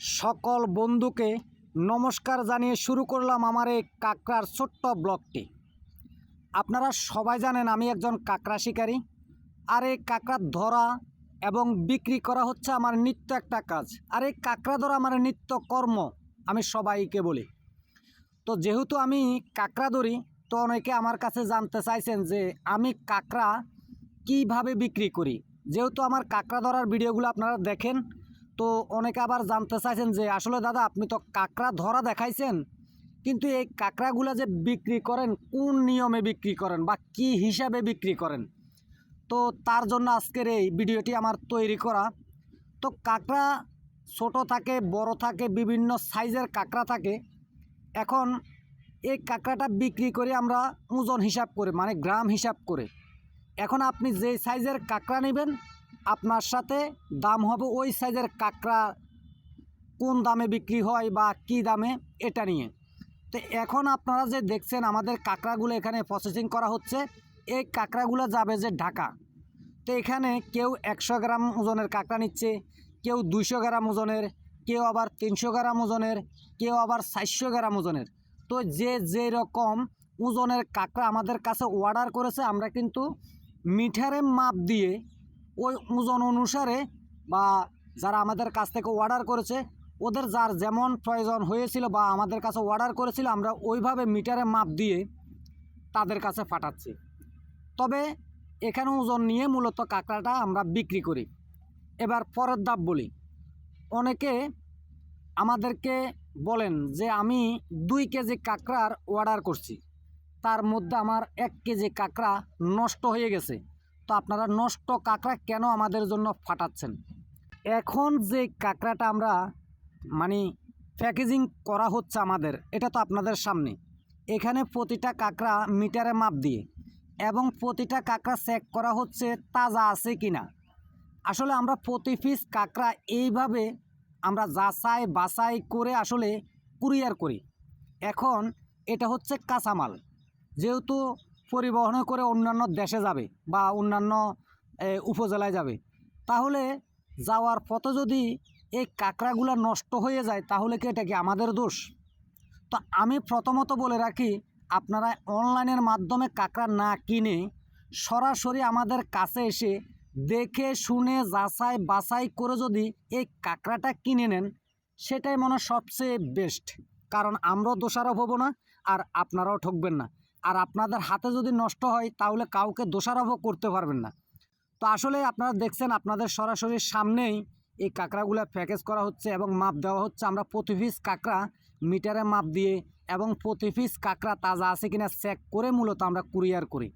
সকল বন্ধুকে নমস্কার জানিয়ে শুরু করলাম আমার এই কাঁকড়ার ছোট্ট ব্লগটি। আপনারা সবাই জানেন আমি একজন কাঁকড়া শিকারী। আর এই কাঁকড়া ধরা এবং বিক্রি করা হচ্ছে আমার নিত্য একটা কাজ। আর এই কাঁকড়া ধরা আমার নিত্য কর্ম, আমি সবাইকে বলি। তো যেহেতু আমি কাঁকড়া ধরি, তো অনেকে আমার কাছে জানতে চাইছেন যে আমি কাঁকড়া কীভাবে বিক্রি করি। যেহেতু আমার কাঁকড়া ধরার ভিডিওগুলো আপনারা দেখেন তো অনেকে আবার জানতে চাইছেন যে, আসলে দাদা, আপনি তো কাঁকড়া ধরা দেখাইছেন, কিন্তু এই কাঁকড়াগুলো যে বিক্রি করেন, কোন নিয়মে বিক্রি করেন বা কি হিসাবে বিক্রি করেন? তো তার জন্য আজকের এই ভিডিওটি আমার তৈরি করা। তো কাঁকড়া ছোট থাকে, বড় থাকে, বিভিন্ন সাইজের কাঁকড়া থাকে। এখন এই কাঁকড়াটা বিক্রি করে আমরা ওজন হিসাব করে মানে গ্রাম হিসাব করে। এখন আপনি যে সাইজের কাঁকড়া নেবেন আপনার সাথে দাম হবে ওই সাইজের কাঁকড়া, কোন দামে বিক্রি হয় বা কি দামে, এটা নিয়ে। তো এখন আপনারা যে দেখছেন আমাদের কাঁকড়াগুলো এখানে প্রসেসিং করা হচ্ছে, এই কাঁকড়াগুলো যাবে যে ঢাকা। তো এখানে কেউ একশো গ্রাম ওজনের কাঁকড়া নিচ্ছে, কেউ দুইশো গ্রাম ওজনের, কেউ আবার তিনশো গ্রাম ওজনের, কেউ আবার চারশো গ্রাম ওজনের। তো যে যে রকম ওজনের কাঁকড়া আমাদের কাছে অর্ডার করেছে, আমরা কিন্তু মিঠারে মাপ দিয়ে ওই ওজন অনুসারে বা যারা আমাদের কাছ থেকে অর্ডার করেছে, ওদের যার যেমন প্রয়োজন হয়েছিল বা আমাদের কাছে অর্ডার করেছিল, আমরা ওইভাবে মিটারে মাপ দিয়ে তাদের কাছে পাঠাচ্ছি। তবে এখানে ওজন নিয়ে মূলত কাঁকড়াটা আমরা বিক্রি করি। এবার পরের দাব বলি। অনেকে আমাদেরকে বলেন যে, আমি দুই কেজি কাঁকড়ার অর্ডার করছি। তার মধ্যে আমার এক কেজি কাঁকড়া নষ্ট হয়ে গেছে। তো আপনারা নষ্ট কাঁকড়া কেন আমাদের জন্য ফাটাচ্ছেন? এখন যে কাঁকড়াটা আমরা মানে প্যাকেজিং করা হচ্ছে আমাদের, এটা তো আপনাদের সামনে। এখানে প্রতিটা কাঁকড়া মিটারে মাপ দিয়ে এবং প্রতিটা কাঁকড়া চেক করা হচ্ছে তাজা আছে কি না আসলে আমরা প্রতি পিস কাঁকড়া এইভাবে আমরা যাচাই বাছাই করে আসলে কুরিয়ার করি। এখন এটা হচ্ছে কাঁচামাল। যেহেতু পরিবহন করে অন্যান্য দেশে যাবে বা অন্যান্য উপজেলায় যাবে। তাহলে যাওয়ার পথে যদি এই কাঁকড়াগুলো নষ্ট হয়ে যায়, তাহলে কি এটা কি আমাদের দোষ? তো আমি প্রথমত বলে রাখি, আপনারা অনলাইনের মাধ্যমে কাঁকড়া না কিনে সরাসরি আমাদের কাছে এসে দেখে, শুনে, যাচাই, বাছাই করে যদি এই কাঁকড়াটা কিনে নেন, সেটাই মনে সবচেয়ে বেস্ট কারণ আমরাও দোষারোপ হব না আর আপনারাও ঠকবেন না। আর আপনাদের হাতে যদি নষ্ট হয়, তাহলে কাউকে দোষারোপও করতে পারবেন না। তো আসলে আপনারা দেখছেন, আপনাদের সরাসরি সামনেই এই কাঁকড়াগুলো প্যাকেজ করা হচ্ছে এবং মাপ দেওয়া হচ্ছে। আমরা প্রতি পিস কাঁকড়া মিটারে মাপ দিয়ে এবং প্রতি পিস কাঁকড়া তাজা আছে কিনা চেক করে মূলত আমরা কুরিয়ার করি।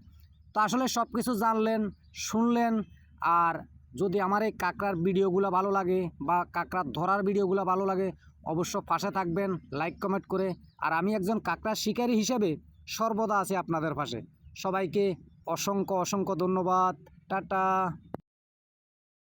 তো আসলে সব কিছু জানলেন, শুনলেন আর যদি আমার এই কাঁকড়ার ভিডিওগুলো ভালো লাগে বা কাঁকড়ার ধরার ভিডিওগুলো ভালো লাগে, অবশ্য পাশে থাকবেন লাইক কমেন্ট করে। আর আমি একজন কাঁকড়া শিকারী হিসেবে সর্বদা আছে আপনাদের পাশে। সবাইকে অসংখ্য অসংখ্য ধন্যবাদ। টাটা।